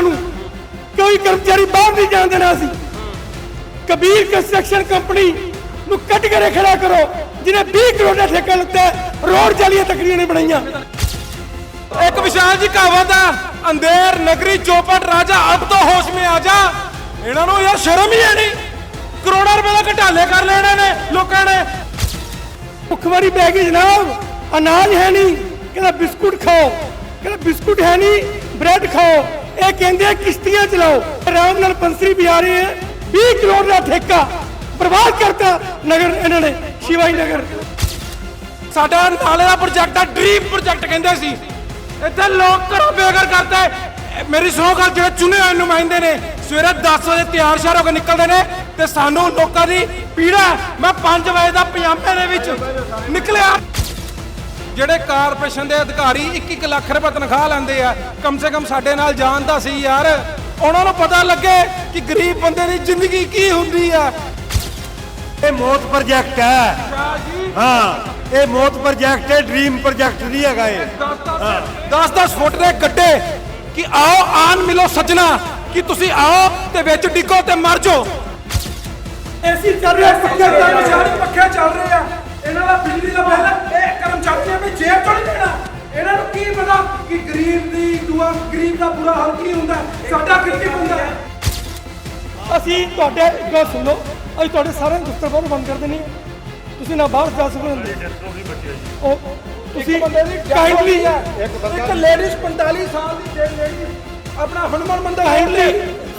ਇਹਨਾਂ ਨੂੰ। ਕੋਈ ਕਰਮਚਾਰੀ ਬਾਹਰ ਨਹੀਂ ਜਾਣ ਦੇਣਾ ਸੀ। ਕਬੀਰ ਕੰਸਟਰਕਸ਼ਨ ਕੰਪਨੀ ਨੂੰ ਕੱਟ ਕੇ ਰੱਖਣਾ ਕਰੋ ਜਿਹਨੇ 20 ਕਰੋੜ ਦਾ ਠੇਕਾ ਲਿੱਤਾ ਰੋਡ ਜਾਲੀਆਂ ਤਕਰੀਆਂ ਨਹੀਂ ਬਣਾਈਆਂ। ਇੱਕ ਵਿਸ਼ਾਲ ਜੀ ਕਹਾਵਤ ਆ ਅੰਧੇਰ ਨਗਰੀ ਚੌਪਟ ਰਾਜਾ ਅਬ ਤੋਂ ਹੋਸ਼ ਮੇ ਆ ਜਾ। ਇਹਨਾਂ ਨੂੰ ਯਾਰ ਸ਼ਰਮ ਹੀ ਹੈ ਨਹੀਂ। ਕਰੋੜਾਂ ਰੁਪਏ ਦਾ ਘਟਾਲੇ ਕਰ ਲੈਣੇ ਨੇ ਲੋਕਾਂ ਨੇ। ਭੁੱਖਮਰੀ ਪੈ ਗਈ ਜਨਾਬ ਅਨਾਜ ਹੈ ਨਹੀਂ। ਕਹਿੰਦਾ ਬਿਸਕੁਟ ਖਾਓ। ਕਹਿੰਦਾ ਬਿਸਕੁਟ ਹੈ ਨਹੀਂ ਬ੍ਰੈਡ ਖਾਓ। ਇਹ ਕਹਿੰਦੇ ਆ, ਕਿਸ਼ਤੀਆਂ ਚਲਾਓ। ਆਰਾਮ ਨਾਲ ਬੰਸਰੀ ਵੀ ਰਹੇ ਹੈ 20 ਕਰੋੜ ਦਾ ਠੇਕਾ ਬਰਬਾਦ ਕਰਤਾ ਨਗਰ ਇਹਨਾਂ ਨੇ, ਸ਼ਿਵਾਈ ਨਗਰ। ਸਾਡਾ ਨਾਲੇ ਦਾ ਪ੍ਰੋਜੈਕਟ ਆ ਡ੍ਰੀਮ ਪ੍ਰੋਜੈਕਟ ਕਹਿੰਦੇ ਸੀ। ਇੱਥੇ ਲੋਕ ਘਰੋਂ ਬੇਘਰ ਕਰਦਾ। ਮੇਰੀ ਸੁਣੋ ਗੱਲ, ਜਿਹੜੇ ਚੁਣੇ ਹੋਏ ਨੁਮਾਇੰਦੇ ਨੇ, ਸਵੇਰੇ 10 ਵਜੇ ਤਿਆਰ ਸ਼ਿਆਰ ਹੋ ਕੇ ਨਿਕਲਦੇ ਨੇ ਤੇ ਸਾਨੂੰ ਲੋਕਾਂ ਦੀ ਪੀੜਾ ਮੈਂ 5 ਵਜੇ ਦਾ ਪਜਾਮੇ ਦੇ ਵਿੱਚ ਨਿਕਲਿਆ। ਜਿਹੜੇ ਕਾਰਪੋਰੇਸ਼ਨ ਦੇ ਅਧਿਕਾਰੀ 1-1 ਲੱਖ ਰੁਪਏ ਤਨਖਾਹ ਲੈਂਦੇ ਆ ਕਮ ਸੇ ਕਮ ਸਾਡੇ ਨਾਲ ਜਾਣ ਦਾ ਸੀ ਯਾਰ। ਉਹਨਾਂ ਨੂੰ ਪਤਾ ਲੱਗੇ ਕਿ ਗਰੀਬ ਬੰਦੇ ਦੀ ਜ਼ਿੰਦਗੀ ਕੀ ਹੁੰਦੀ ਆ। ਇਹ ਮੌਤ ਪ੍ਰੋਜੈਕਟ ਹੈ। ਹਾਂ ਇਹ ਮੌਤ ਪ੍ਰੋਜੈਕਟ ਹੈ ਡ੍ਰੀਮ ਪ੍ਰੋਜੈਕਟ ਨਹੀਂ ਹੈਗਾ ਇਹ। 10-10 ਫੁੱਟ ਦੇ ਗੱਡੇ ਕਿ ਆਓ ਆਨ ਮਿਲੋ ਸੱਜਣਾ ਕਿ ਤੁਸੀਂ ਆਓ ਤੇ ਵਿੱਚ ਡਿੱਗੋ ਤੇ ਮਰ ਜਾਓ। ਐਸੀ ਚੱਲ ਰਿਹਾ। ਪੱਖੇ ਚੱਲ ਰਹੇ ਆ। ਇਹਨਾਂ ਦਾ ਬਿਜਲੀ ਦਾ ਬਿੱਲ ਇਹ ਕਰਮਚਾਰੀਆਂ ਵੀ ਜੇਬ ਚੋਂ ਨਹੀਂ ਦੇਣਾ ਇਹਨਾਂ ਨੂੰ ਕੀ ਪਤਾ ਕਿ ਗਰੀਬ ਦੀ ਦੁਆ ਗਰੀਬ ਦਾ ਬੁਰਾ ਹਾਲ ਕੀ ਹੁੰਦਾ ਸਾਡਾ ਕੀ ਹੁੰਦਾ ਅਸੀਂ ਤੁਹਾਡੇ ਇੱਕ ਗੱਲ ਸੁਣ ਅਸੀਂ ਤੁਹਾਡੇ ਸਾਰਿਆਂ ਨੂੰ ਦਫ਼ਤਰ ਬੰਦ ਕਰ ਦੇਣੀ ਹੈ। ਤੁਸੀਂ ਨਾ ਬਾਹਰ ਜਾ ਸਕਦੇ ਹੋ ਉਹ ਤੁਸੀਂ ਕਾਈਂਡਲੀ ਇੱਕ ਲੇਡੀਜ਼ 45 ਸਾਲ ਦੀ ਜੇ ਲੇਡੀ ਆਪਣਾ ਹਨੂਮਾਨ ਮੰਦਰ Kindly।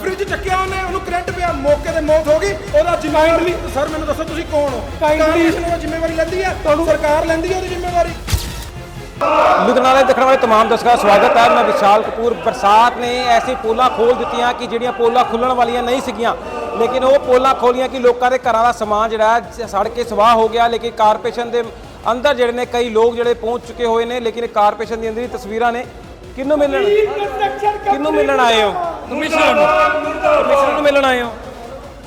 ਫ੍ਰਿਜ ਚੱਕਿਆ ਉਹਨੇ ਉਹਨੂੰ ਕਰੰਟ ਪਿਆ ਮੌਕੇ ਤੇ ਮੌਤ ਹੋ ਗਈ ਉਹਦਾ ਜ਼ਿੰਮੇਵਾਰੀ ਸਰ ਮੈਨੂੰ ਦੱਸੋ ਤੁਸੀਂ ਕੌਣ ਹੋ Kindly। ਕਾਰਪੋਰੇਸ਼ਨ ਉਹ ਜ਼ਿੰਮੇਵਾਰੀ ਲੈਂਦੀ ਹੈ ਤੁਹਾਨੂੰ ਸਰਕਾਰ ਲੈਂਦੀ ਹੈ ਉਹਦੀ ਜ਼ਿੰਮੇਵਾਰੀ ਲੁਧਿਆਣਾ ਦੇ ਦੇਖਣ ਵਾਲੇ तमाम ਦਰਸ਼ਕਾਂ ਦਾ ਸਵਾਗਤ ਹੈ ਮੈਂ ਵਿਸ਼ਾਲ ਕਪੂਰ ਬਰਸਾਤ ਨੇ ਐਸੀ ਪੋਲਾਂ ਖੋਲ ਦਿੱਤੀਆਂ ਕਿ ਜਿਹੜੀਆਂ ਪੋਲਾਂ ਖੁੱਲਣ ਵਾਲੀਆਂ ਨਹੀਂ ਸੀਗੀਆਂ ਲੇਕਿਨ ਉਹ ਪੋਲਾਂ ਖੋਲੀਆਂ ਕਿ ਲੋਕਾਂ ਦੇ ਘਰਾਂ ਦਾ ਸਮਾਨ ਜਿਹੜਾ ਹੈ ਸੜ ਕੇ ਸਵਾਹ ਹੋ ਗਿਆ ਲੇਕਿਨ ਕਾਰਪੋਰੇਸ਼ਨ ਦੇ ਅੰਦਰ ਜਿਹੜੇ ਨੇ ਕਈ ਲੋਕ ਜਿਹੜੇ ਪਹੁੰਚ ਚੁੱਕੇ ਹੋਏ ਨੇ ਲੇਕਿਨ ਕਾਰਪੋਰੇਸ਼ਨ ਦੀ ਅੰਦਰ ਹੀ ਤਸਵੀਰਾਂ ਨੇ ਕਿਹਨੂੰ ਮਿਲਣ? ਕਿਹਨੂੰ ਮਿਲਣ ਆਏ ਹੋ? ਕਮਿਸ਼ਨਰ ਨੂੰ। ਕਮਿਸ਼ਨਰ ਨੂੰ ਮਿਲਣ ਆਏ ਹੋ?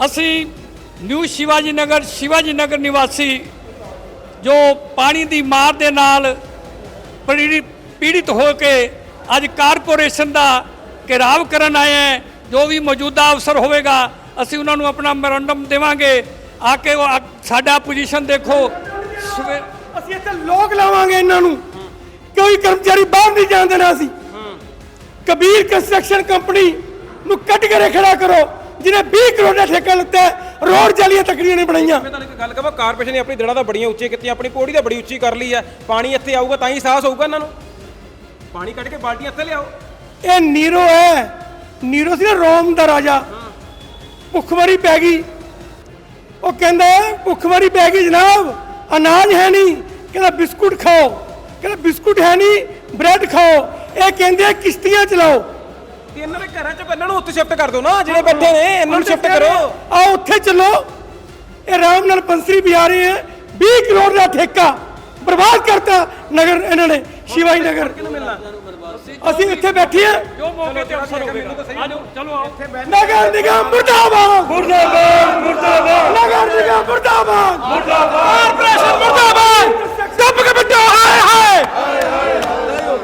ਅਸੀਂ ਨਿਊ ਸ਼ਿਵਾਜੀ ਨਗਰ ਸ਼ਿਵਾਜੀ ਨਗਰ ਨਿਵਾਸੀ ਜੋ ਪਾਣੀ ਦੀ ਮਾਰ ਦੇ ਨਾਲ ਪੀੜਿਤ ਪੀੜਿਤ ਹੋ ਕੇ ਅੱਜ ਕਾਰਪੋਰੇਸ਼ਨ ਦਾ ਘਿਰਾਵ ਕਰਨ ਆਏ ਹੈ ਜੋ ਵੀ ਮੌਜੂਦਾ ਅਫਸਰ ਹੋਵੇਗਾ ਅਸੀਂ ਉਹਨਾਂ ਨੂੰ ਆਪਣਾ ਮੈਮੋਰੰਡਮ ਦੇਵਾਂਗੇ। ਆ ਕੇ ਉਹ ਸਾਡਾ ਪੋਜੀਸ਼ਨ ਦੇਖੋ। ਸਵੇ- ਅਸੀਂ ਇੱਥੇ ਲੋਕ ਲਾਵਾਂਗੇ ਇਹਨਾਂ ਨੂੰ। ਕੋਈ ਕਰਮਚਾਰੀ ਬਾਹਰ ਨਹੀਂ ਜਾਣ ਦੇਣਾ ਸੀ। ਕਬੀਰ ਕੰਸਟਰਕਸ਼ਨ ਕੰਪਨੀ ਨੂੰ ਕੱਟ ਕੇ ਰੱਖਣਾ ਕਰੋ ਜਿਹਨੇ 20 ਕਰੋੜ ਦਾ ਠੇਕਾ ਲਿੱਤਾ ਰੋਡ ਜਾਲੀਆਂ ਤਕਰੀਆਂ ਨਹੀਂ ਬਣਾਈਆਂ। ਮੈਂ ਤੁਹਾਨੂੰ ਇੱਕ ਗੱਲ ਕਹਾਂ ਕਾਰਪੋਰੇਸ਼ਨ ਨੇ ਆਪਣੀ ਦੜਾਂ ਤਾਂ ਬੜੀਆਂ ਉੱਚੀਆਂ ਕੀਤੀਆਂ ਆਪਣੀ ਪੌੜੀ ਤਾਂ ਬੜੀ ਉੱਚੀ ਕਰ ਲਈ ਹੈ। ਪਾਣੀ ਇੱਥੇ ਆਊਗਾ ਤਾਂ ਹੀ ਸਾਹਸ ਹੋਊਗਾ ਇਹਨਾਂ ਨੂੰ। ਪਾਣੀ ਕੱਢ ਕੇ ਬਾਲਟੀਆਂ ਇੱਥੇ ਲਿਆਓ। ਇਹ ਨੀਰੋ ਹੈ। ਨੀਰੋ ਸੀ ਨਾ ਰੋਮ ਦਾ ਰਾਜਾ। ਭੁੱਖਮਰੀ ਪੈ ਗਈ। ਉਹ ਕਹਿੰਦਾ ਭੁੱਖਮਰੀ ਪੈ ਗਈ ਜਨਾਬ ਅਨਾਜ ਹੈ ਨਹੀਂ। ਕਹਿੰਦਾ ਬਿਸਕੁਟ ਖਾਓ। ਕਹਿੰਦਾ ਬਿਸਕੁਟ ਹੈ ਨਹੀਂ ਬ੍ਰੈਡ ਖਾਓ। ਇਹ ਕਹਿੰਦੇ ਆ ਕਿਸ਼ਤੀਆਂ ਚਲਾਓ। ਤੇ ਇਹਨਾਂ ਦੇ ਘਰਾਂ ਚੋਂ ਇਹਨਾਂ ਨੂੰ ਉੱਥੇ ਸ਼ਿਫਟ ਕਰ ਦਿਓ ਨਾ ਜਿਹੜੇ ਬੈਠੇ ਨੇ ਇਹਨਾਂ ਨੂੰ ਸ਼ਿਫਟ ਕਰੋ। ਆਓ ਉੱਥੇ ਚੱਲੋ। ਇਹ ਆਰਾਮ ਨਾਲ ਬੰਸਰੀ ਵੀ ਆ ਰਹੇ ਹੈ 20 ਕਰੋੜ ਦਾ ਠੇਕਾ ਬਰਬਾਦ ਕਰਤਾ ਨਗਰ ਇਹਨਾਂ ਨੇ ਸ਼ਿਵਾਈ ਨਗਰ। ਅਸੀਂ ਇੱਥੇ ਬੈਠੇ ਹਾਂ ਜੋ ਮੌਕੇ ਤੇ ਅਫਸਰ ਹੋਵੇਗਾ ਆਜੋ ਚਲੋ ਆਓ। ਨਗਰ ਨਿਗਮ ਮੁਰਦਾਬਾਦ। ਮੁਰਦਾਬਾਦ ਮੁਰਦਾਬਾਦ। ਨਗਰ ਨਿਗਮ ਮੁਰਦਾਬਾਦ। ਕਾਰਪੋਰੇਸ਼ਨ ਮੁਰਦਾਬਾਦ। ਦੱਬ ਕੇ ਬਿੱਟੋ ਹਾਏ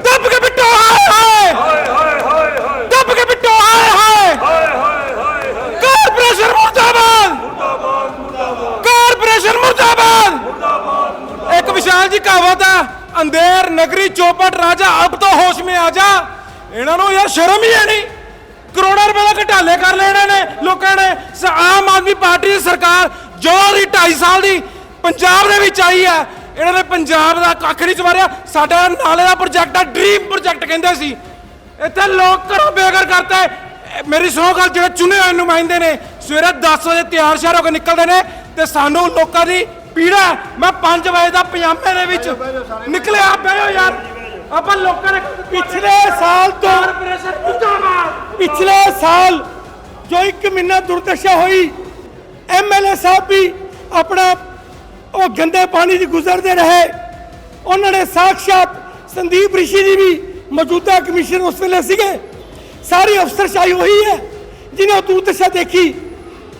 ਦੱਬ ਕੇ ਬਿੱਟੋ ਹਾਏ ਹਾਏ। ਦੱਬ ਕੇ ਬਿੱਟੋ ਹਾਏ ਹਾਏ। ਕਾਰਪੋਰੇਸ਼ਨ ਮੁਰਦਾਬਾਦ। ਕਾਰਪੋਰੇਸ਼ਨ ਮੁਰਦਾਬਾਦ। ਇੱਕ ਵਿਸ਼ਾਲ ਜੀ ਕਹਾਵਤ ਆ, ਅੰਧੇਰ ਨਗਰੀ ਚੋਪਟ ਰਾਜਾ ਅਬ ਤੋਂ ਹੋਸ਼ ਮੇ ਆ ਜਾ। ਇਹਨਾਂ ਨੂੰ ਯਾਰ ਸ਼ਰਮ ਹੀ ਹੈ ਨਹੀਂ। ਕਰੋੜਾਂ ਰੁਪਏ ਦਾ ਘਟਾਲੇ ਕਰ ਲੈਣੇ ਨੇ, ਲੋਕਾਂ ਨੇ। ਆਮ ਆਦਮੀ ਪਾਰਟੀ ਦੀ ਸਰਕਾਰ ਜੋ ਦੀ 2.5 ਸਾਲ ਦੀ ਪੰਜਾਬ ਦੇ ਵਿੱਚ ਆਈ ਹੈ ਇਹਨਾਂ ਨੇ ਪੰਜਾਬ ਦਾ ਕੱਖ ਨਹੀਂ ਸਵਾਰਿਆ। ਸਾਡਾ ਨਾਲੇ ਦਾ ਪ੍ਰੋਜੈਕਟ ਆ ਡ੍ਰੀਮ ਪ੍ਰੋਜੈਕਟ ਕਹਿੰਦੇ ਸੀ। ਇੱਥੇ ਲੋਕ ਘਰੋਂ ਬੇਘਰ ਕਰਤਾ। ਮੇਰੀ ਸੁਣੋ ਗੱਲ ਜਿਹੜੇ ਚੁਣੇ ਹੋਏ ਨੁਮਾਇੰਦੇ ਨੇ ਸਵੇਰੇ 10 ਵਜੇ ਤਿਆਰ ਸ਼ਿਆਰ ਹੋ ਕੇ ਨਿਕਲਦੇ ਨੇ ਤੇ ਸਾਨੂੰ ਲੋਕਾਂ ਦੀ ਪੀੜਾ। ਮੈਂ 5 ਵਜੇ ਦਾ ਪਜਾਮੇ ਦੇ ਵਿੱਚ ਨਿਕਲਿਆ ਬਹਿਓ ਯਾਰ। ਆਪਾਂ ਲੋਕਾਂ ਨੇ ਪਿਛਲੇ ਸਾਲ ਤੋਂ ਪਿਛਲੇ ਸਾਲ ਜੋ ਇੱਕ ਮਹੀਨਾ ਦੁਰਦਸ਼ਾ ਹੋਈ ਐਮਐਲਏ ਸਾਹਿਬ ਵੀ ਆਪਣਾ ਉਹ ਗੰਦੇ ਪਾਣੀ 'ਚ ਗੁਜ਼ਰਦੇ ਰਹੇ। ਉਹਨਾਂ ਨੇ ਸਾਖਸ਼ਾਤ ਸੰਦੀਪ ਰਿਸ਼ੀ ਜੀ ਵੀ ਮੌਜੂਦਾ ਕਮਿਸ਼ਨ ਉਸ ਵੇਲੇ ਸੀਗੇ। ਸਾਰੀ ਅਫਸਰਸ਼ਾਹੀ ਉਹੀ ਹੈ ਜਿਹਨੇ ਦੁਰਦਸ਼ਾ ਦੇਖੀ।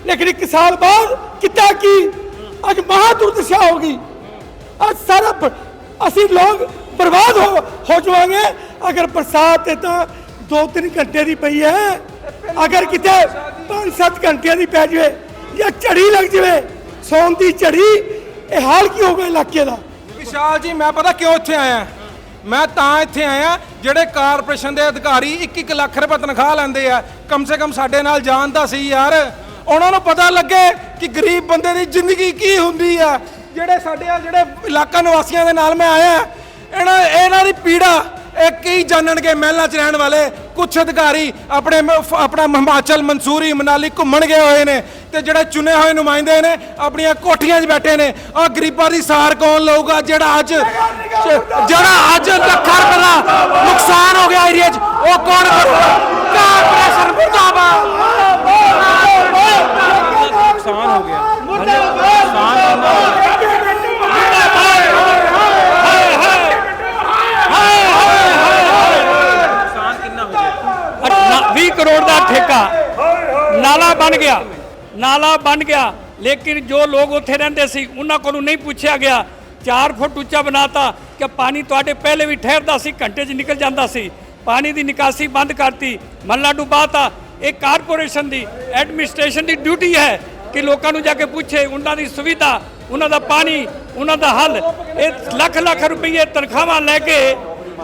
ਲੇਕਿਨ ਇੱਕ ਸਾਲ ਬਾਅਦ ਕਿਤਾ ਕੀ? ਅੱਜ ਮਹਾ ਦੁਰਦਸ਼ਾ ਹੋ ਗਈ। ਅੱਜ ਸਾਰਾ ਅਸੀਂ ਲੋਕ ਬਰਬਾਦ ਹੋ ਹੋ ਜਾਵਾਂਗੇ। ਅਗਰ ਬਰਸਾਤ ਤੇ ਤਾਂ 2-3 ਘੰਟੇ ਦੀ ਪਈ ਹੈ। ਅਗਰ ਕਿਤੇ 5-7 ਘੰਟਿਆਂ ਦੀ ਪੈ ਜਾਵੇ ਜਾਂ ਝੜੀ ਲੱਗ ਜਾਵੇ, ਸੌਣ ਦੀ ਝੜੀ ਇਹ ਹਾਲ ਕੀ ਹੋ ਗਿਆ ਇਲਾਕੇ ਦਾ? ਵਿਸ਼ਾਲ ਜੀ, ਮੈਂ ਪਤਾ ਕਿਉਂ ਇੱਥੇ ਆਇਆ? ਮੈਂ ਤਾਂ ਇੱਥੇ ਆਇਆ, ਜਿਹੜੇ ਕਾਰਪੋਰੇਸ਼ਨ ਦੇ ਅਧਿਕਾਰੀ 1-1 ਲੱਖ ਰੁਪਏ ਤਨਖਾਹ ਲੈਂਦੇ ਆ, ਕਮ ਸੇ ਕਮ ਸਾਡੇ ਨਾਲ ਜਾਣਦਾ ਸੀ ਯਾਰ। ਉਹਨਾਂ ਨੂੰ ਪਤਾ ਲੱਗੇ ਕਿ ਗਰੀਬ ਬੰਦੇ ਦੀ ਜ਼ਿੰਦਗੀ ਕੀ ਹੁੰਦੀ ਆ। ਜਿਹੜੇ ਸਾਡੇ ਆ, ਜਿਹੜੇ ਇਲਾਕਾ ਨਿਵਾਸੀਆਂ ਦੇ ਨਾਲ ਮੈਂ ਆਇਆ, ਇਹਨਾਂ ਇਹਨਾਂ ਦੀ ਪੀੜਾ, ਇਹ ਕੀ ਜਾਣਨਗੇ ਮਹਿਲਾਂ 'ਚ ਰਹਿਣ ਵਾਲੇ? ਕੁਝ ਅਧਿਕਾਰੀ ਆਪਣੇ ਆਪਣਾ ਹਿਮਾਚਲ ਮਨਸੂਰੀ, ਮਨਾਲੀ ਘੁੰਮਣ ਗਏ ਹੋਏ ਨੇ। ਤੇ ਜਿਹੜੇ ਚੁਣੇ ਹੋਏ ਨੁਮਾਇੰਦੇ ਨੇ, ਆਪਣੀਆਂ ਕੋਠੀਆਂ 'ਚ ਬੈਠੇ ਨੇ। ਆ ਗਰੀਬਾਂ ਦੀ ਸਾਰ ਕੌਣ ਲਊਗਾ? ਜਿਹੜਾ ਅੱਜ ਜਿਹੜਾ ਅੱਜ ਲੱਖਾਂ ਰੁਪਏ ਦਾ ਨੁਕਸਾਨ ਹੋ ਗਿਆ ਏਰੀਆ 'ਚ, ਉਹ ਕੌਣ ਕਰੂਗਾ? ਕਾਰਪੋਰੇਸ਼ਨ ਮੁਰਦਾਬਾਦ। ਨੁਕਸਾਨ ਹੋ ਗਿਆ। ਨੁਕਸਾਨ ਹੋ ਗਿਆ? ਕਰੋੜ ਦਾ ਠੇਕਾ। ਨਾਲਾ ਬਣ ਗਿਆ। ਨਾਲਾ ਬਣ ਗਿਆ। ਲੇਕਿਨ ਜੋ ਲੋਕ ਉੱਥੇ ਰਹਿੰਦੇ ਸੀ, ਉਹਨਾਂ ਕੋਲੋਂ ਨਹੀਂ ਪੁੱਛਿਆ ਗਿਆ। 4 ਫੁੱਟ ਉੱਚਾ ਬਣਾਤਾ ਕਿ ਪਾਣੀ ਤੁਹਾਡੇ ਪਹਿਲੇ ਵੀ ਠਹਿਰਦਾ ਸੀ, ਘੰਟੇ 'ਚ ਨਿਕਲ ਜਾਂਦਾ ਸੀ। ਪਾਣੀ ਦੀ ਨਿਕਾਸੀ ਬੰਦ ਕਰਤੀ। ਮੱਲਾ ਡੁਬਾਤਾ ਇਹ ਕਾਰਪੋਰੇਸ਼ਨ ਦੀ ਐਡਮਿਨਿਸਟ੍ਰੇਸ਼ਨ ਦੀ ਡਿਊਟੀ ਹੈ ਕਿ ਲੋਕਾਂ ਨੂੰ ਜਾ ਕੇ ਪੁੱਛੇ, ਉਹਨਾਂ ਦੀ ਸੁਵਿਧਾ, ਉਹਨਾਂ ਦਾ ਪਾਣੀ, ਉਹਨਾਂ ਦਾ ਹੱਲ। ਇਹ ਲੱਖ ਲੱਖ ਰੁਪਏ ਤਨਖਾਹਾਂ ਲੈ ਕੇ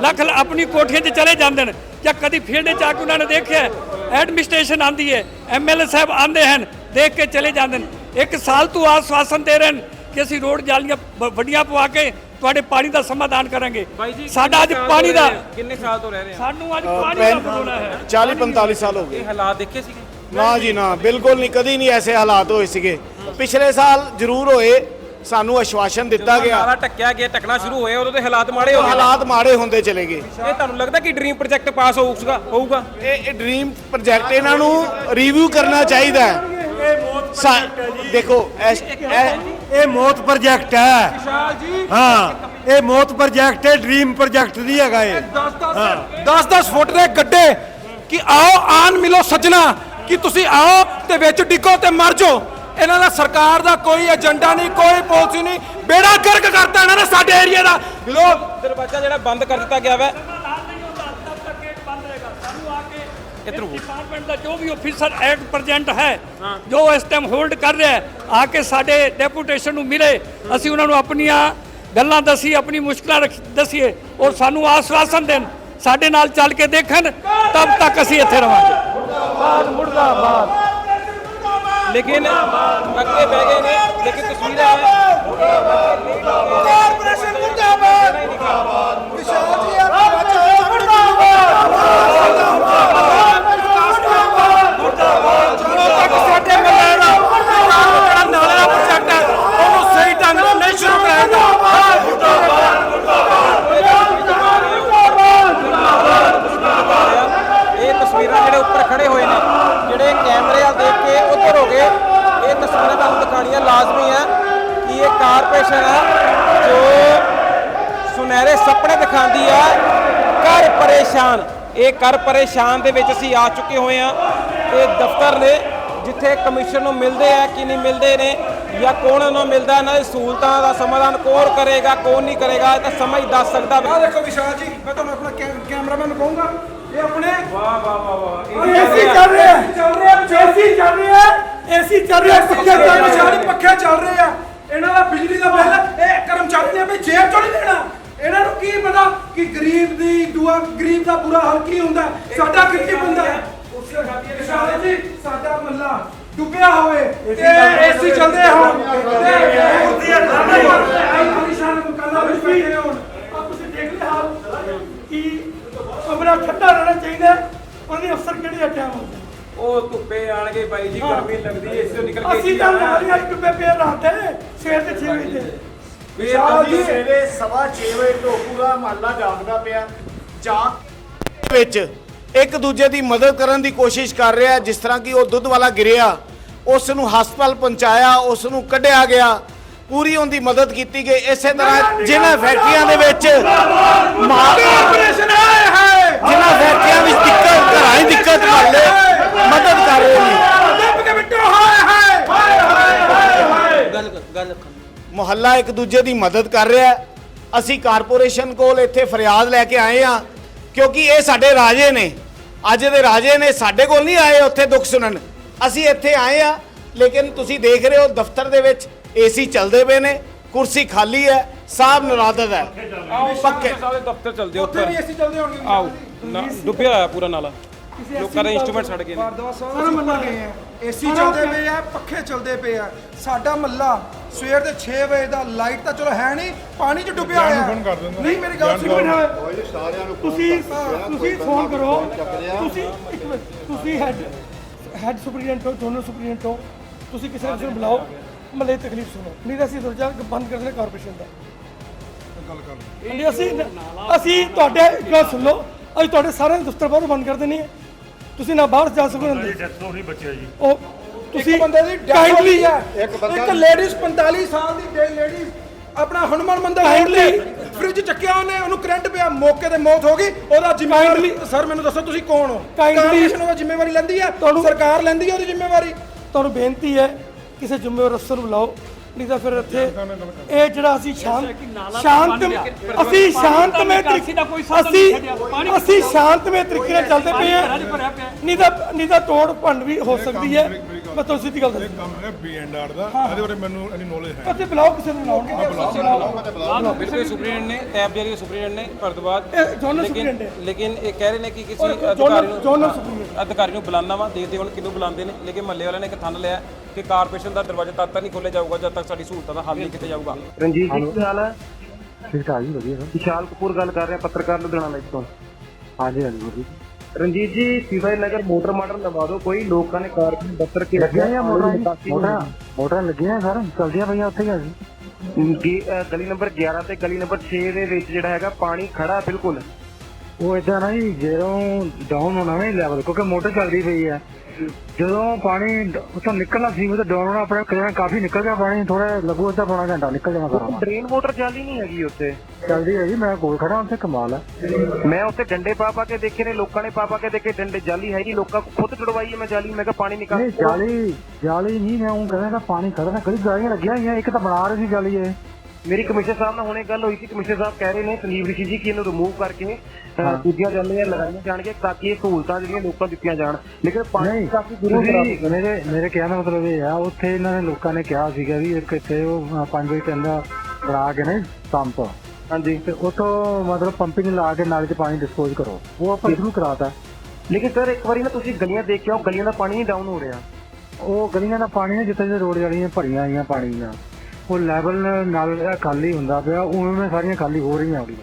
ਲੱਖ ਲ- ਆਪਣੀ ਕੋਠੀਆਂ 'ਚ ਚਲੇ ਜਾਂਦੇ ਨੇ। ਜਾਂ ਕਦੀ ਫੀਲਡ 'ਚ ਆ ਕੇ ਉਹਨਾਂ ਨੇ ਦੇਖਿਆ, ਐਡਮਿਨਿਸਟ੍ਰੇਸ਼ਨ ਆਂਦੀ ਹੈ ਐਮਐਲਏ ਸਾਹਿਬ ਆਂਦੇ ਹਨ ਦੇਖ ਕੇ ਚਲੇ ਜਾਂਦੇ ਨੇ। ਇੱਕ ਸਾਲ ਤੋਂ ਆਸਵਾਸਨ ਦੇ ਰਹੇ ਨੇ ਕਿ ਅਸੀਂ ਰੋਡ ਜਾਲੀਆਂ ਵੱਡੀਆਂ ਪਵਾ ਕੇ ਤੁਹਾਡੇ ਪਾਣੀ ਦਾ ਸਮਾਧਾਨ ਕਰਾਂਗੇ। ਸਾਡਾ ਅੱਜ ਪਾਣੀ ਦਾ? ਕਿੰਨੇ ਸਾਲ ਤੋਂ ਰਹਿ ਰਹੇ ਆ ਸਾਨੂੰ ਅੱਜ ਪਾਣੀ ਦਾ ਬਰੋਲਾ ਹੈ। 40 45 ਸਾਲ ਹੋ ਗਏ। ਇਹ ਹਾਲਾਤ ਦੇਖੇ ਸੀਗੇ? ਨਾ ਜੀ ਨਾ ਬਿਲਕੁਲ ਨਹੀਂ ਕਦੀ ਨਹੀਂ ਐਸੇ ਹਾਲਾਤ ਹੋਏ ਸੀਗੇ। ਪਿਛਲੇ ਸਾਲ ਜ਼ਰੂਰ ਹੋਏ ਸਾਨੂੰ ਆਸ਼ਵਾਸਨ ਦਿੱਤਾ ਗਿਆ। ਨਾਲਾ ਟੱਕਿਆ ਗਿਆ ਟਕਣਾ ਸ਼ੁਰੂ ਹੋਇਆ ਉਦੋਂ ਤੇ ਹਾਲਾਤ ਮਾੜੇ ਹੋ ਗਏ। ਹਾਲਾਤ ਮਾੜੇ ਹੁੰਦੇ ਚਲੇ ਗਏ। ਇਹ ਤੁਹਾਨੂੰ ਲੱਗਦਾ ਕਿ ਡ੍ਰੀਮ ਪ੍ਰੋਜੈਕਟ ਪਾਸ ਹੋਊਗਾ ਹੋਊਗਾ? ਇਹ ਇਹ ਡ੍ਰੀਮ ਪ੍ਰੋਜੈਕਟ ਇਹਨਾਂ ਨੂੰ ਰਿਵਿਊ ਕਰਨਾ ਚਾਹੀਦਾ ਹੈ। ਸਾ- ਦੇਖੋ ਇਹ ਇਹ ਮੌਤ ਪ੍ਰੋਜੈਕਟ ਹੈ। ਵਿਸ਼ਾਲ ਜੀ। ਹਾਂ ਇਹ ਮੌਤ ਪ੍ਰੋਜੈਕਟ ਹੈ ਡ੍ਰੀਮ ਪ੍ਰੋਜੈਕਟ ਨਹੀਂ ਹੈਗਾ ਇਹ। 10-10 ਫੁੱਟ ਦੇ ਗੱਡੇ ਕਿ ਆਓ ਆਨ ਮਿਲੋ ਸੱਜਣਾ ਕਿ ਤੁਸੀਂ ਆਓ ਤੇ ਵਿੱਚ ਡਿੱਗੋ ਤੇ ਮਰ ਜਾਓ। ਇਹਨਾਂ ਦਾ ਸਰਕਾਰ ਦਾ ਕੋਈ ਏਜੰਡਾ ਨਹੀਂ ਕੋਈ ਪਾਲਿਸੀ ਨਹੀਂ। ਬੇੜਾ ਗਰਕ ਕਰਤਾ ਇਹਨਾਂ ਨੇ ਸਾਡੇ ਏਰੀਆ ਦਾ। ਲੋਕ ਦਰਵਾਜ਼ਾ ਜਿਹੜਾ ਬੰਦ ਕਰ ਦਿੱਤਾ ਗਿਆ ਵਾ ਇਧਰੋਂ ਡਿਪਾਰਟਮੈਂਟ ਦਾ ਜੋ ਵੀ ਅਫੀਸਰ ਐਟ ਪ੍ਰੈਜ਼ੈਂਟ ਹੈ ਜੋ ਇਸ ਟਾਈਮ ਹੋਲਡ ਕਰ ਰਿਹਾ ਹੈ ਆ ਕੇ ਸਾਡੇ ਡੈਪੂਟੇਸ਼ਨ ਨੂੰ ਮਿਲੇ। ਅਸੀਂ ਉਹਨਾਂ ਨੂੰ ਆਪਣੀਆਂ ਗੱਲਾਂ ਦਸੀ ਆਪਣੀ ਮੁਸ਼ਕਲਾਂ ਰੱਖ- ਦਸੀਏ ਔਰ ਸਾਨੂੰ ਆਸਵਾਸਨ ਦੇਣ ਸਾਡੇ ਨਾਲ ਚੱਲ ਕੇ ਦੇਖਣ ਤਬ ਤੱਕ ਅਸੀਂ ਇੱਥੇ ਰਵਾਂਗੇ। ਲੇਕਿਨ ਅੱਗੇ ਬਹਿ ਗਏ ਨੇ ਲੇਕਿਨ ਤਸਵੀਰਾਂ ਕਾਰਪੋਰੇਸ਼ਨ ਮੁਰਦਾਬਾਦ ਸਾਡੇ ਮੱਲੇ ਦਾ ਜਿਹੜਾ ਨਾਲੇ ਦਾ ਪ੍ਰੋਜੈਕਟ ਹੈ ਉਹਨੂੰ ਸਹੀ ਢੰਗ ਨਾਲ ਨਹੀਂ ਸ਼ੁਰੂ ਕਰਾਇਆ ਜਾਂਦਾ ਇਹ ਤਸਵੀਰਾਂ ਜਿਹੜੇ ਉੱਪਰ ਖੜੇ ਹੋਏ ਨੇ ਜਿਹੜੇ ਕੈਮਰੇ ਆ ਦੇਖ ਕੇ ਉੱਧਰ ਹੋ ਗਏ ਇਹ ਤਸਵੀਰਾਂ ਤੁਹਾਨੂੰ ਦਿਖਾਣੀਆਂ ਲਾਜ਼ਮੀ ਹੈ ਕਿ ਇਹ ਕਾਰਪੋਰੇਸ਼ਨ ਹੈ ਜੋ ਸੁਨਹਿਰੇ ਸੁਪਨੇ ਦਿਖਾਉਂਦੀ ਆ ਕਰ ਪਰੇਸ਼ਾਨ ਇਹ ਕਰ ਪਰੇਸ਼ਾਨ ਦੇ ਵਿੱਚ ਅਸੀਂ ਆ ਚੁੱਕੇ ਹੋਏ ਆ ਤੇ ਦਫ਼ਤਰ ਨੇ ਜਿੱਥੇ ਕਮਿਸ਼ਨ ਨੂੰ ਮਿਲਦੇ ਆ ਕਿ ਨਹੀਂ ਮਿਲਦੇ ਨੇ ਜਾਂ ਕੌਣ ਉਹਨਾਂ ਨੂੰ ਮਿਲਦਾ ਇਹਨਾਂ ਦੀ ਸਹੂਲਤਾਂ ਦਾ ਸਮਾਧਾਨ ਕੌਣ ਕਰੇਗਾ ਕੌਣ ਨਹੀਂ ਕਰੇਗਾ ਇਹ ਤਾਂ ਸਮਝ ਦੱਸ ਸਕਦਾ ਆ ਦੇਖੋ ਵਿਸ਼ਾਲ ਜੀ ਮੈਂ ਤੁਹਾਨੂੰ ਆਪਣਾ ਕੈਮਰਾਮੈਨ ਨੂੰ ਕਹੂੰਗਾ ਇਹ ਆਪਣੇ ਏਸੀ ਚੱਲ ਰਿਹਾ। ਹੈ ਚੱਲ ਰਿਹਾ ਚੱਲ ਰਿਹਾ। ਹੈ ਏਸੀ ਚੱਲ ਰਿਹਾ ਪੱਖੇ ਚੱਲ ਰਹੇ। ਪੱਖੇ ਚੱਲ ਰਹੇ ਆ। ਇਹਨਾਂ ਦਾ ਬਿਜਲੀ ਦਾ ਬਿੱਲ ਇਹ ਕਰਮਚਾਰੀ ਨੇ ਆਪਣੀ ਜੇਬ ਚੋਂ ਨਹੀਂ ਦੇਣਾ। ਇਹਨਾਂ ਨੂੰ ਕੀ ਪਤਾ ਕਿ ਗਰੀਬ ਦੀ ਦੁਆ ਗਰੀਬ ਦਾ ਬੁਰਾ ਹਾਲ ਕੀ ਹੁੰਦਾ। ਸਾਡਾ ਗਰੀਬ ਬੰਦਾ। ਜੀ ਸਾਡਾ ਮੱਲਾ ਡੁੱਬਿਆ ਹੋਵੇ ਤੇ ਏਸੀ ਚੱਲਦੇ ਹੋਣ। ਤੇ ਮੂਰਤੀਆਂ ਆਲੀਸ਼ਾਨ ਮਕਾਨਾਂ ਵਿੱਚ ਬੈਠੇ ਹੋਣ ਆ ਤੁਸੀਂ ਦੇਖ ਲਿਆ ਹਾਲ ਕਿ ਕਮਰਾ ਠੰਡਾ ਰਹਿਣਾ ਚਾਹੀਦਾ ਹੈ। ਉਹਦੇ ਅਫਸਰ ਕਿਹੜੇ ਆ ਟਾਈਮ ਹੁੰਦੇ ਉਹ ਆਣਗੇ ਬਾਈ ਜੀ ਗਰਮੀ ਲੱਗਦੀ ਏ ਇਸ ਨਿਕਲ ਕੇ ਅਸੀਂ ਤਾਂ ਨਾਲੀਆਂ ਡੁੱਬੇ ਪਏ ਰਾਤੇ ਸਵੇਰ ਦੇ 6 ਵਜੇ। ਵਿਸ਼ਾਲ ਜੀ ਸਵੇਰੇ ਸਵਾ 6 ਵਜੇ ਤੋਂ ਪੂਰਾ ਮਹੱਲਾ ਜਾਗਦਾ ਪਿਆ। ਜਾਗ ਵਿੱਚ ਇੱਕ ਦੂਜੇ ਦੀ ਮਦਦ ਕਰਨ ਦੀ ਕੋਸ਼ਿਸ਼ ਕਰ ਰਿਹਾ ਹੈ। ਜਿਸ ਤਰ੍ਹਾਂ ਕਿ ਉਹ ਦੁੱਧ ਵਾਲਾ ਗਿਰਿਆ ਉਸ ਨੂੰ ਹਸਪਤਾਲ ਪਹੁੰਚਾਇਆ ਉਸ ਨੂੰ ਕੱਢਿਆ ਗਿਆ। ਪੂਰੀ ਉਹਦੀ ਮਦਦ ਕੀਤੀ ਗਈ। ਇਸੇ ਤਰ੍ਹਾਂ ਜਿਨ੍ਹਾਂ ਫੈਕਟਰੀਆਂ ਦੇ ਵਿੱਚ ਮਾ- ਕਾਰਪੋਰੇਸ਼ਨ ਹੈ ਹੈ ਜਿਨ੍ਹਾਂ ਫੈਕਟਰੀਆਂ ਵਿੱਚ ਦਿੱਕਤ ਘਰਾਂ 'ਚ ਦਿੱਕਤ ਵਾਲੇ ਮਦਦ ਕਰ ਰਹੇ ਨੇ। ਦੱਬ ਕੇ ਬਿੱਟੋ ਹਾਏ ਹਾਏ। ਹਾਏ ਹਾਏ ਮੁਹੱਲਾ ਇੱਕ ਦੂਜੇ ਦੀ ਮਦਦ ਕਰ ਰਿਹਾ ਹੈ। ਅਸੀਂ ਕਾਰਪੋਰੇਸ਼ਨ ਕੋਲ ਇੱਥੇ ਫਰਿਆਦ ਲੈ ਕੇ ਆਏ ਆ ਕਿਉਂਕਿ ਇਹ ਸਾਡੇ ਰਾਜੇ ਨੇ। ਅੱਜ ਦੇ ਰਾਜੇ ਨੇ ਸਾਡੇ ਕੋਲ ਨਹੀਂ ਆਏ ਉੱਥੇ ਦੁੱਖ ਸੁਣਨ। ਅਸੀਂ ਇੱਥੇ ਆਏ ਆ ਲੇਕਿਨ ਤੁਸੀਂ ਦੇਖ ਰਹੇ ਹੋ ਦਫ਼ਤਰ ਦੇ ਵਿੱਚ ਏਸੀ ਚੱਲਦੇ ਪਏ ਨੇ ਕੁਰਸੀ ਖਾਲੀ ਹੈ ਸਾਹਬ ਨਰਾਦਤ ਹੈ। ਪੱਕੇ। ਸਾਰੇ ਦਫ਼ਤਰ ਚਲਦੇ ਉੱਥੇ ਵੀ ਅਸੀਂ ਚਲਦੇ ਹੋਣਗੇ। ਆਓ ਡੁੱਬਿਆ ਹੋਇਆ ਪੂਰਾ ਨਾਲਾ। ਲੋਕਾਂ ਦੇ ਇੰਸਟਰੂਮੈਂਟ ਛੱਡ ਗਏ ਨੇ ਸਾਰਾ ਮੱਲਾ ਗਏ ਆ। ਏਸੀ ਚੱਲਦੇ ਪਏ ਆ ਪੱਖੇ ਚੱਲਦੇ ਪਏ ਆ। ਸਾਡਾ ਮੱਲਾ ਸਵੇਰ ਦੇ 6 ਵਜੇ ਦਾ ਲਾਈਟ ਤਾਂ ਚਲੋ ਹੈ ਨਹੀਂ ਪਾਣੀ 'ਚ ਡੁੱਬਿਆ ਹੋਇਆ। ਨਹੀਂ ਮੇਰੀ ਗੱਲ ਸੁਣੋ ਤੁਸੀਂ ਤੁਸੀਂ ਫੋਨ ਕਰੋ। ਤੁਸੀਂ ਇੱਕ ਮਿੰਟ ਤੁਸੀਂ ਹੈਡ ਹੈਡ ਸੁਪਰੀਡੈਂਟ ਹੋ ਦੋਨੋਂ ਸੁਪਰੀਡੈਂਟ ਹੋ। ਤੁਸੀਂ ਕਿਸੇ ਨੂੰ ਬੁਲਾਓ। ਮਲੇ ਤਕਲੀਫ ਸੁਣੋ। ਨਹੀਂ ਤਾਂ ਅਸੀਂ ਦਰਜਾ ਬੰਦ ਕਰ ਦੇਣਾ ਕਾਰਪੋਰੇਸ਼ਨ ਦਾ। ਗੱਲ ਕਰ ਅਸੀਂ ਅਸੀਂ ਤੁਹਾਡੇ ਗੱਲ ਸੁਣ ਲਓ। ਅਸੀਂ ਤੁਹਾਡੇ ਸਾਰੇ ਦਫ਼ਤਰ ਬਾਹਰੋਂ ਬੰਦ ਕਰ ਦੇਣੀ ਹੈ। ਤੁਸੀਂ ਨਾ ਬਾਹਰ ਜਾ ਸਕੋ ਨਾ ਤੋਂ ਨਹੀਂ ਬਚਿਆ ਜੀ ਉਹ ਤੁਸੀਂ ਇੱਕ ਬੰਦੇ ਦੀ ਹੋਈ ਆ ਇੱਕ ਲੇਡੀਜ਼ 45 ਸਾਲ ਦੀ ਲੇਡੀਜ਼ ਆਪਣਾ ਹਨੂਮਾਨ ਮੰਦਰ Kindly- ਫ੍ਰਿਜ ਚੱਕਿਆ ਉਹਨੇ ਉਹਨੂੰ ਕਰੰਟ ਪਿਆ ਮੌਕੇ ਤੇ ਮੌਤ ਹੋ ਗਈ। ਉਹਦਾ ਜ਼ਿੰਮੇਵਾਰ ਸਰ ਮੈਨੂੰ ਦੱਸੋ ਤੁਸੀਂ ਕੌਣ ਹੋ? ਕਾਰਪੋਰੇਸ਼ਨ ਉਹਦਾ ਜ਼ਿੰਮੇਵਾਰੀ ਲੈਂਦੀ ਹੈ? ਤੁਹਾਨੂੰ- ਸਰਕਾਰ ਲੈਂਦੀ ਹੈ ਉਹਦੀ ਜ਼ਿੰਮੇਵਾਰੀ? ਤੁਹਾਨੂੰ ਬੇਨਤੀ ਹੈ ਕਿਸੇ ਜ਼ਿੰਮੇਵਾਰ ਅਫਸਰ ਨੂੰ ਬੁਲਾਓ ਨਹੀਂ ਤਾਂ ਫਿਰ ਇੱਥੇ ਇਹ ਜਿਹੜਾ ਅਸੀਂ ਸ਼ਾਂਤ ਸ਼ਾਂਤ ਅਸੀਂ ਸ਼ਾਂਤਮਈ ਨਿਕਾਸੀ ਦਾ ਕੋਈ ਸਾਧਨ ਨਹੀਂ ਛੱਡਿਆ। ਅਸੀਂ ਅਸੀਂ ਸ਼ਾਂਤਮਈ ਤਰੀਕੇ ਨਾਲ ਚੱਲਦੇ ਪਏ ਪਿਆ। ਨਹੀਂ ਤਾਂ ਨਹੀਂ ਤਾਂ ਤੋੜ ਭੰਡ ਵੀ ਹੋ ਸਕਦੀ ਹੈ। ਮੈਂ ਤੁਹਾਨੂੰ ਸਿੱਧੀ ਗੱਲ ਦੱਸਦਾ ਕੰਮ ਹੈ ਬੀ ਐਂਡ ਆਰ ਦਾ। ਇਹਦੇ ਬਾਰੇ ਮੈਨੂੰ ਇੰਨੀ ਨੌਲੇਜ ਹੈ ਅਤੇ ਬੁਲਾਓ ਕਿਸੇ ਨੂੰ ਬੁਲਾਓਗੇ ਬਿਲਕੁਲ ਸੁਪਰੀਡੈਂਟ ਨੇ ਟੈਬ ਜਿਹੜੀ ਸੁਪਰੀਡੈਂਟ ਨੇ ਦੋਨੋਂ ਲੇਕਿਨ ਸੁਪਰੀਡੈਂਟ ਲੇਕਿਨ ਇਹ ਕਹਿ ਰਹੇ ਨੇ ਕਿ ਕਿਸੇ ਅਧਿਕਾਰੀ ਨੂੰ ਅਧਿਕਾਰੀ ਨੂੰ ਬੁਲਾਉਣਾ ਵਾ ਦੇਖਦੇ ਹੁਣ ਕਿਹਨੂੰ ਬੁਲਾਉਂਦੇ ਨੇ। ਲੇਕਿਨ ਮਹੱਲੇ ਵਾਲਿਆਂ ਨੇ ਇੱਕ ਥੰਨ ਲਿਆ। ਕਿ ਕਾਰਪੋਰੇਸ਼ਨ ਦਾ ਦਰਵਾਜ਼ਾ ਤਦ ਤੱਕ ਨਹੀਂ ਖੋਲ੍ਹਿਆ ਜਾਊਗਾ ਜਦ ਤੱਕ ਸਾਡੀ ਸਹੂਲਤਾਂ ਦਾ ਹੱਲ ਨਹੀਂ ਕੀਤਾ ਜਾਊਗਾ। ਰਣਜੀਤ ਜੀ ਕੀ ਹਾਲ। ਹੈ? ਠੀਕ ਠਾਕ ਜੀ ਵਧੀਆ। ਵਿਸ਼ਾਲ ਕਪੂਰ ਗੱਲ ਕਰ ਰਿਹਾ ਪੱਤਰਕਾਰ ਲੁਧਿਆਣਾ ਲਾਈਵ ਤੋਂ। ਹਾਂਜੀ ਹਾਂਜੀ ਜੀ ਰਣਜੀਤ ਜੀ ਸੀਵਾਈ ਨਗਰ ਮੋਟਰ ਮਾਡਲ ਲਵਾ ਦਿਓ ਕੋਈ ਲੋਕਾਂ ਨੇ ਕਾਰਪੋਰੇਸ਼ਨ ਦਫ਼ਤਰ ਕੇ ਲੱਗਿਆ ਜਾਂ ਮੋਟਰ ਮੋਟਰ ਮੋਟਰ ਲੱਗੀਆਂ ਸਰ ਚਲਦੀਆਂ ਪਈਆਂ ਉੱਥੇ ਹੀ ਜੀ। ਗਲੀ ਨੰਬਰ 11 ਤੇ ਗਲੀ ਨੰਬਰ 6 ਦੇ ਵਿੱਚ ਜਿਹੜਾ ਹੈਗਾ ਪਾਣੀ ਖੜਾ ਬਿਲਕੁਲ? ਉਹ ਇਦਾਂ ਨਾ ਜੀ ਜਦੋਂ ਡਾਊਨ ਹੋਣਾ ਨਾ ਲੈਵਲ ਕਿਉਂਕਿ ਮੋਟਰ ਚੱਲਦੀ ਪਈ ਹੈ। ਜਦੋਂ ਪਾਣੀ ਉੱਥੋਂ ਨਿਕਲਣਾ ਸੀ ਉਹ ਤਾਂ ਡਾਊਨ ਹੋਣਾ ਆਪਣੇ ਕਿਹੜਾ ਕਾਫੀ ਨਿਕਲ ਗਿਆ ਪਾਣੀ ਥੋੜਾ ਲੱਗੂ ਅੱਧਾ ਪੌਣਾ ਘੰਟਾ ਨਿਕਲ ਜਾਣਾ ਸਾਰਾ ਡਰੇਨ ਮੋਟਰ ਚੱਲਦੀ ਨਹੀਂ ਹੈਗੀ ਉੱਥੇ? ਚੱਲਦੀ ਹੈ ਜੀ ਮੈਂ ਕੋਲ ਖੜਾ ਉੱਥੇ ਕਮਾਲ ਹੈ ਮੈਂ ਉੱਥੇ ਡੰਡੇ ਪਾ ਪਾ ਕੇ ਦੇਖੇ ਨੇ ਲੋਕਾਂ ਨੇ ਪਾ ਪਾ ਕੇ ਦੇਖੇ ਡੰਡੇ ਜਾਲੀ ਹੈ ਜੀ ਲੋਕਾਂ ਕੋਲ ਖੁਦ ਟੜਵਾਈ ਹੈ ਮੈਂ ਜਾਲੀ ਮੈਂ ਕਿਹਾ ਪਾਣੀ ਨਿਕਾਲ। ਨਹੀਂ ਜਾਲੀ ਜਾਲੀ ਨਹੀਂ ਮੈਂ ਉਹ ਕਹਿੰਦਾ ਪਾਣੀ ਖੜਨਾ ਕਦੀ ਜਾਲੀਆਂ ਲੱਗੀਆਂ ਹੋਈਆਂ ਇੱਕ ਤਾਂ ਬਣਾ ਰਹੀ ਸੀ ਜਾਲੀ ਇਹ। ਮੇਰੀ ਕਮਿਸ਼ਨਰ ਸਾਹਿਬ ਨਾਲ ਹੁਣੇ ਗੱਲ ਹੋਈ ਸੀ। ਕਮਿਸ਼ਨਰ ਸਾਹਿਬ ਕਹਿ ਰਹੇ ਨੇ ਸੰਜੀਵ ਰਿਸ਼ੀ ਜੀ ਕਿ ਇਹਨੂੰ ਰਿਮੂਵ ਕਰਕੇ ਦੂਜੀਆਂ ਜਾਲੀਆਂ ਲਗਾਈਆਂ ਜਾਣਗੇ ਤਾਂ ਕਿ ਇਹ ਸਹੂਲਤਾਂ ਜਿਹੜੀਆਂ ਲੋਕਾਂ ਨੂੰ ਦਿੱਤੀਆਂ ਜਾਣ। ਲੇਕਿਨ ਪਾਣੀ ਕਾਫੀ ਦੂਰੋਂ ਖਰਾਬ ਮੇਰੇ ਮੇਰੇ ਕਹਿਣ ਦਾ ਮਤਲਬ ਇਹ ਆ ਉੱਥੇ ਇਹਨਾਂ ਨੇ ਲੋਕਾਂ ਨੇ ਕਿਹਾ ਸੀਗਾ ਵੀ ਇੱਕ ਇੱਥੇ ਉਹ 5 ਵਜੇ ਕਹਿੰਦਾ ਬਣਾ ਕੇ ਨਾ ਪੰਪ। ਹਾਂਜੀ। ਤੇ ਉਤੋਂ ਮਤਲਬ ਪੰਪਿੰਗ ਲਾ ਕੇ ਨਾਲੇ 'ਚ ਪਾਣੀ ਡਿਸਪੋਜ਼ ਕਰੋ। ਉਹ ਆਪਾਂ ਸ਼ੁਰੂ ਕਰਾਤਾ। ਲੇਕਿਨ ਸਰ ਇੱਕ ਵਾਰੀ ਨਾ ਤੁਸੀਂ ਗਲੀਆਂ ਦੇਖ ਕੇ ਆਓ ਗਲੀਆਂ ਦਾ ਪਾਣੀ ਨਹੀਂ ਡਾਊਨ ਹੋ ਰਿਹਾ। ਉਹ ਗਲੀਆਂ ਦਾ ਪਾਣੀ ਨਾ ਜਿੱਥੇ ਜਿੱਥੇ ਰੋਡ ਵਾਲੀਆਂ ਭਰੀਆਂ ਆਈਆਂ ਪਾਣੀ ਨਾਲ ਉਹ ਲੈਵਲ ਨਾਲ ਜਿਹੜਾ ਖਾਲੀ ਹੁੰਦਾ ਪਿਆ ਉਵੇਂ ਸਾਰੀਆਂ ਖਾਲੀ ਹੋ ਰਹੀਆਂ ਹੌਲੀ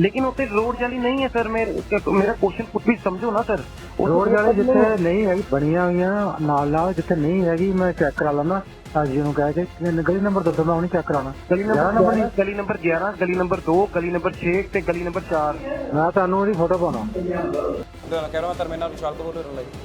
ਲੇਕਿਨ ਉੱਥੇ ਰੋਡ ਜਾਲੀ ਨਹੀਂ ਹੈ ਸਰ ਮੇਰਾ ਕੁਐਸਚਨ ਕੁਝ ਵੀ ਸਮਝੋ ਨਾ ਸਰ ਰੋਡ ਜਾਲੀ ਜਿੱਥੇ ਨਹੀਂ ਹੈਗੀ ਬਣੀਆਂ ਹੋਈਆਂ ਨਾਲ ਨਾਲ ਜਿੱਥੇ ਨਹੀਂ ਹੈਗੀ ਮੈਂ ਚੈੱਕ ਕਰਾ ਲੈਣਾ ਅੱਜ ਨੂੰ ਕਹਿ ਕੇ ਗਲੀ ਨੰਬਰ ਦੱਸੋ ਮੈਂ ਹੁਣੀ ਚੈੱਕ ਕਰਾਉਣਾ। ਗਲੀ ਨੰਬਰ ਗਲੀ ਨੰਬਰ 11 ਗਲੀ ਨੰਬਰ 2 ਗਲੀ ਨੰਬਰ 6 ਤੇ ਗਲੀ ਨੰਬਰ 4 ਮੈਂ ਤੁਹਾਨੂੰ ਉਹਦੀ ਫੋਟੋ ਪਾਉਣਾ। ਲੁਧਿਆਣਾ ਕਹਿ ਰਿਹਾ ਮੈਂ ਧਰਮੇ ਨਾਲ ਵਿਸ਼ਾਲ ਕਪੂਰ ਲਈ